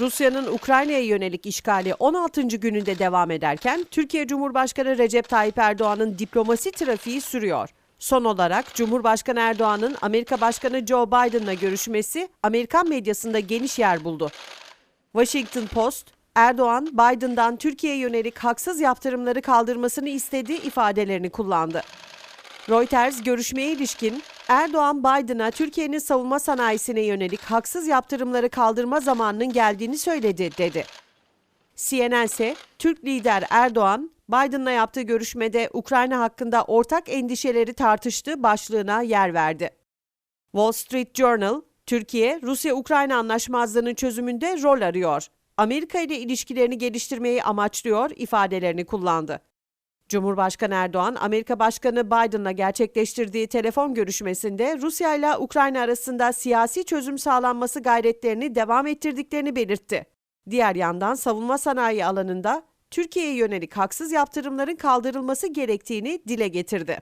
Rusya'nın Ukrayna'ya yönelik işgali 16. gününde devam ederken Türkiye Cumhurbaşkanı Recep Tayyip Erdoğan'ın diplomasi trafiği sürüyor. Son olarak Cumhurbaşkanı Erdoğan'ın Amerika Başkanı Joe Biden'la görüşmesi Amerikan medyasında geniş yer buldu. Washington Post, Erdoğan, Biden'dan Türkiye'ye yönelik haksız yaptırımları kaldırmasını istedi ifadelerini kullandı. Reuters görüşmeye ilişkin Erdoğan Biden'a Türkiye'nin savunma sanayisine yönelik haksız yaptırımları kaldırma zamanının geldiğini söyledi dedi. CNN ise Türk lider Erdoğan, Biden'la yaptığı görüşmede Ukrayna hakkında ortak endişeleri tartıştı başlığına yer verdi. Wall Street Journal, Türkiye, Rusya-Ukrayna anlaşmazlığının çözümünde rol arıyor. Amerika ile ilişkilerini geliştirmeyi amaçlıyor ifadelerini kullandı. Cumhurbaşkanı Erdoğan, Amerika Başkanı Biden'la gerçekleştirdiği telefon görüşmesinde Rusya ile Ukrayna arasında siyasi çözüm sağlanması gayretlerini devam ettirdiklerini belirtti. Diğer yandan savunma sanayi alanında Türkiye'ye yönelik haksız yaptırımların kaldırılması gerektiğini dile getirdi.